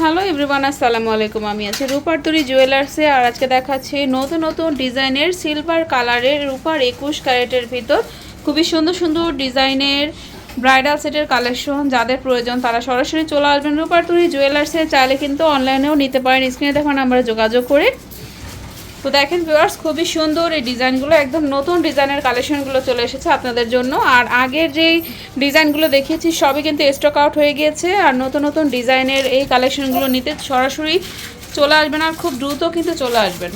Hello everyone, আসসালামু আলাইকুম। আমি আছি রূপারতুরি জুয়েলার্সে আর আজকে দেখাচ্ছি নতুন নতুন ডিজাইনের সিলভার কালারের রূপার একুশ ক্যারেটের ভিতর। খুবই সুন্দর সুন্দর ডিজাইনের ব্রাইডাল সেটের কালেকশন যাদের প্রয়োজন তারা সরাসরি চলে আসবেন রূপারতুরি জুয়েলার্সে। চাইলে কিন্তু অনলাইনেও নিতে পারেন। স্ক্রিনে দেখুন আমরা যোগাযোগ করে তো দেখেন ভিউয়ার্স খুবই সুন্দর এই ডিজাইনগুলো, একদম নতুন ডিজাইনের কালেকশনগুলো চলে এসেছে আপনাদের জন্য। আর আগের যেই ডিজাইনগুলো দেখিয়েছি, সবই কিন্তু স্টক আউট হয়ে গিয়েছে। আর নতুন নতুন ডিজাইনের এই কালেকশনগুলো নিতে সরাসরি চলে আসবেন আর খুব দ্রুত কিন্তু চলে আসবেন।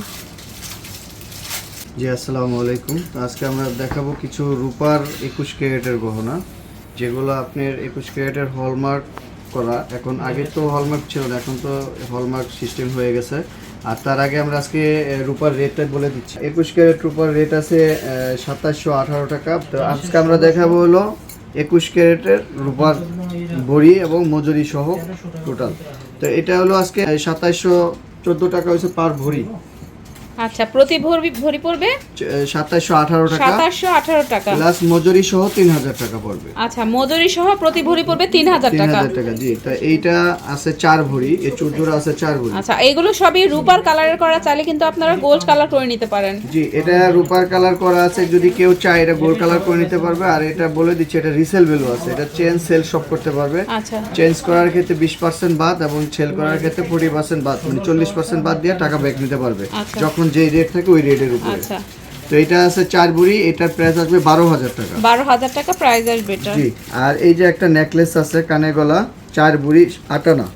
জি, আসসালামু আলাইকুম। আজকে আমরা দেখাবো কিছু রূপার একুশ ক্যারেটের গহনা, যেগুলো আপনার একুশ ক্যারেটের হলমার্ক করা। এখন আগে তো হলমার্ক ছিল না, এখন তো হলমার্ক সিস্টেম হয়ে গেছে। আর তার আগে আমরা আজকে রূপার রেটটা বলে দিচ্ছি। একুশ ক্যারেট রূপার রেট আছে সাতাশশো আঠারো টাকা। তো আজকে আমরা দেখাবো হলো একুশ ক্যারেটের রূপার বড়ি এবং মজুরি সহ টোটাল তো এটা হলো আজকে সাতাশশো চোদ্দ টাকা হচ্ছে পার ভরি আচ্ছা প্রতি ভরি ভরি পড়বে? সাতাশশো আঠারো টাকা। সাতাশশো আঠারো টাকা। প্লাস মজুরি সহ তিন হাজার টাকা পড়বে। আচ্ছা মজুরি সহ প্রতি ভরি পড়বে তিন হাজার তিন টাকা। হাজার টাকা জি। তা এইটা আছে চার ভরি এই আছে চার ভরি। আচ্ছা এগুলো সবই রূপার কালারের করা চাইলে কিন্তু আপনারা গোল্ড কালার করে নিতে পারেন। জি এটা রূপার কালার করা আছে যদি কেউ চায় এটা গোল্ড কালার করে নিতে পারবে। আর এটা বলে দিচ্ছি এটা রিসেল ভ্যালু আছে। এটা চেঞ্জ সেল সব করতে পারবে। আচ্ছা। চেঞ্জ করার ক্ষেত্রে বিশ পার্সেন্ট বাদ এবং সেল করার ক্ষেত্রে ফোর্টি পার্সেন্ট বাদ মানে চল্লিশ পার্সেন্ট বাদ দিয়ে টাকা ব্যাক নিতে পারবে। আচ্ছা। যখন যেই রেট থাকে ওই রেটের উপরে। আচ্ছা। তো এটা আছে চার বুড়ি এটার প্রাইস আসবে বারো হাজার টাকা। বারো হাজার টাকা প্রাইস আসবে এটা। জি আর এই যে একটা নেকলেস আছে কানে গলা চার বুড়ি আটানা।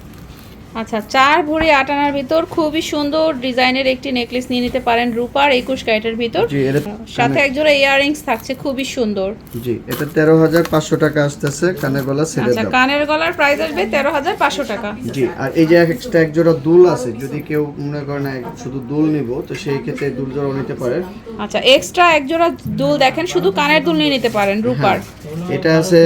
আচ্ছা চার ভরি আটানার ভিতর খুবই সুন্দর ডিজাইনের একটি নেকলেস নিয়ে নিতে পারেন রূপার একুশ ক্যারেটের ভিতর। সাথে একজোড়া ইয়াররিংস থাকছে খুবই সুন্দর। জি এটা তেরো হাজার পাঁচশো টাকা আসতেছে কানে গলা আচ্ছা কানের গলার প্রাইস আসবে তেরো হাজার পাঁচশো টাকা। জি আর এই যে এক্সট্রা এক জোড়া দুল আছে যদি কেউ মনে করেন এক শুধু দুল নিব তো সেই ক্ষেত্রে দুল জোড়া নিতে পারেন। আচ্ছা এক্সট্রা এক জোড়া দুল দেখেন শুধু কানের দুল নিয়ে নিতে পারেন রূপার। এটা আছে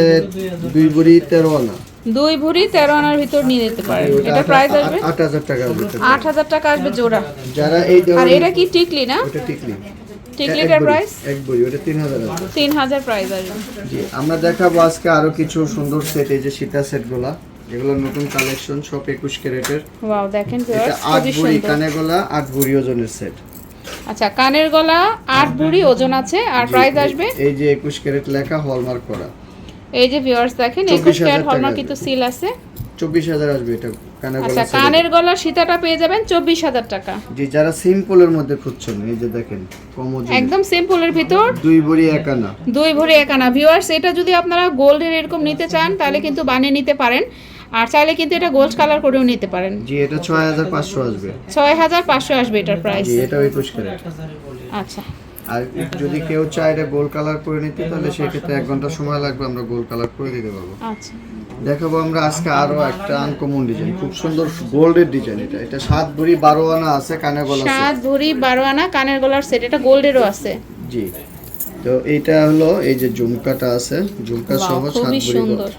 দুই বুড়ি তেরো আনা। দুই ভরি তেরো আনার ভিতর নিয়ে নিতে পারেন। এটা প্রাইস আসবে? আট হাজার টাকা এটা। আট হাজার টাকা আসবে জোড়া। যারা এই আর এটা কি টিকলি না? ওটা টিকলি। টিকলিটার প্রাইস এক বুড়ি ওটা তিন হাজার আসবে তিন হাজার প্রাইস আসবে। জি আমরা দেখাবো আজকে আরও কিছু সুন্দর সেট এই যে সীতা সেটগুলা যেগুলো নতুন কালেকশন সব একুশ ক্যারেটের। ওয়াও দেখেন এটা আট গলা আট বুড়ি ওজনের সেট আচ্ছা কানের গলা আট ভরি ওজন আছে আর প্রাইস আসবে? এই যে একুশ ক্যারেট লেখা হলমার্ক করা। এই যে ভিউয়ার্স দেখেন 24,000 একুশ ক্যারেট টাকা। হলমার্ক কিন্তু সিল আছে। চব্বিশ হাজার আসবে এটা কানে আচ্ছা গলা set কানের গলার সীতাটা পেয়ে যাবেন চব্বিশ হাজার টাকা। জি যারা সিম্পলের মধ্যে খুঁজছেন এই যে দেখেন কম। একদম সিম্পলের ভিতর। দুই ভরি এক আনা। দুই ভরি এক আনা। ভিউয়ার্স এটা যদি আপনারা গোল্ডের এরকম নিতে চান তাহলে কিন্তু বানিয়ে নিতে পারেন। আর চাইলে কিন্তু এটা গোল্ড কালার করেও নিতে পারেন। জি এটা ছয় হাজার পাঁচশো আসবে। ছয় হাজার পাঁচশো আসবে এটার প্রাইস জি এটাও একুশ ক্যারেট আচ্ছা। আর যদি কেউ চায় এটা গোল কালার করে নিতে তাহলে সেক্ষেত্রে এক ঘণ্টা সময় লাগবে আমরা গোল কালার করে দিতে পারব। আচ্ছা। দেখাবো আমরা আজকে আরও একটা আনকমন ডিজাইন খুব সুন্দর গোল্ডের ডিজাইন এটা। এটা সাত ভরি বারো আনা আছে কানের গলা সাত ভরি বারো আনা কানের গলার সেট এটা গোল্ডেরও আছে। জি। তো এইটা হলো এই যে ঝুমকাটা আছে ঝুমকা সহ সাত ভরি সুন্দর।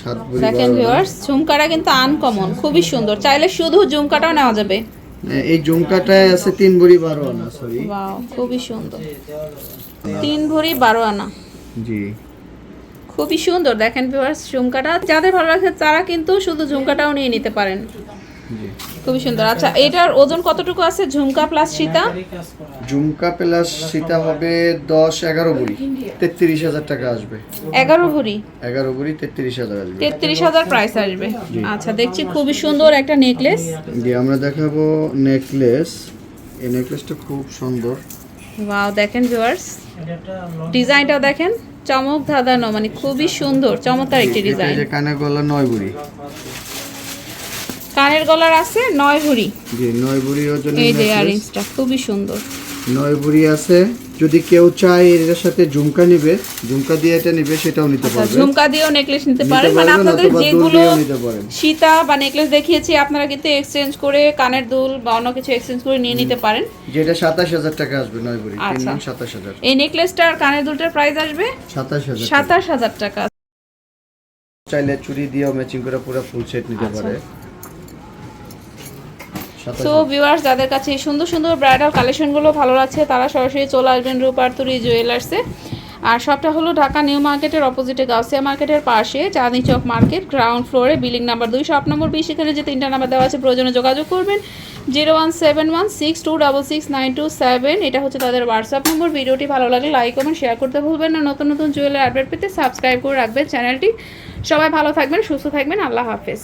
সাত ভরি দেখেন ভিউয়ার্স ঝুমকাটা কিন্তু আনকমন খুবই সুন্দর। চাইলে শুধু ঝুমকাটাও নেওয়া যাবে। এই ঝুমকাটায় আছে তিন ভরি বারো আনা সরি খুবই সুন্দর। তিন ভরি বারো আনা। জি। খুবই সুন্দর দেখেন ভিউয়ার্স ঝুমকাটা যাদের ভালো লাগছে তারা কিন্তু শুধু ঝুমকাটাও নিয়ে নিতে পারেন। জি। খুবই সুন্দর। আচ্ছা এটার ওজন কতটুকু আছে? ঝুমকা প্লাস সীতা? ঝুমকা প্লাস সীতা হবে দশ এগারো ভরি। তেত্রিশ হাজার টাকা আসবে। এগারো ভরি? এগারো ভরি তেত্রিশ হাজার আসবে। তেত্রিশ হাজার প্রাইস আসবে। আচ্ছা দেখছি খুবই সুন্দর একটা নেকলেস জি আমরা দেখাবো নেকলেস এই নেকলেসটা খুব সুন্দর। ওয়াও দেখেন ভিউয়ার্স ডিজাইনটাও দেখেন। চমক ধাঁধানো মানে খুবই সুন্দর চমৎকার একটি ডিজাইন যে কানে গলা নয় ভরি। কানের গলার আছে নয় ভরি। জি নয় ভরি ওজনের এই যে ইয়ারিংসটা খুবই সুন্দর। নয় ভরি আছে। যদি কেউ চায় এর সাথে ঝুমকা নিবে ঝুমকা দিয়ে এটা নিবে সেটাও নিতে আচ্ছা, পারবে। ঝুমকা দিয়েও নেকলেস নিতে পারেন। মানে আপনাদের যেগুলো সীতা বা নেকলেস দেখিয়েছি আপনারা কিন্তু এক্সচেঞ্জ করে কানের দুল বা অন্য কিছু এক্সচেঞ্জ করে নিয়ে নিতে পারেন। যেটা সাতাশ হাজার টাকা আসবে নয় ভরি তিন আচ্ছা। এই নেকলেসটার কানের দুলটার প্রাইস আসবে সাতাশ হাজার টাকা। চাইলে চুরি দিয়েও ম্যাচিং করে পুরো ফুল সেট নিতে আচ্ছা। পারে। সো ভিউয়ার্স যাদের কাছে এই সুন্দর সুন্দর ব্রাইডাল কালেকশনগুলো ভালো লাগছে তারা সরাসরি চলে আসবেন রূপার্তুরি জুয়েলার্সে আর সবটা হলো ঢাকা নিউ মার্কেটের অপোজিটে গাউসিয়া মার্কেটের পাশে চাঁদনি চক মার্কেট গ্রাউন্ড ফ্লোরে বিল্ডিং নাম্বার দুই শপ নম্বর বিশ। এখানে যে তিনটা নাম্বার দেওয়া আছে প্রয়োজনে যোগাযোগ করবেন। Zero one seven one six two double six nine two seven এটা হচ্ছে তাদের হোয়াটসঅ্যাপ নম্বর ভিডিওটি ভালো লাগলে লাইক কমেন্ট শেয়ার করতে ভুলবেন না। নতুন নতুন জুয়েলারি আপডেট পেতে সাবস্ক্রাইব করে রাখবেন চ্যানেলটি। সবাই ভালো থাকবেন সুস্থ থাকবেন। আল্লাহ হাফেজ।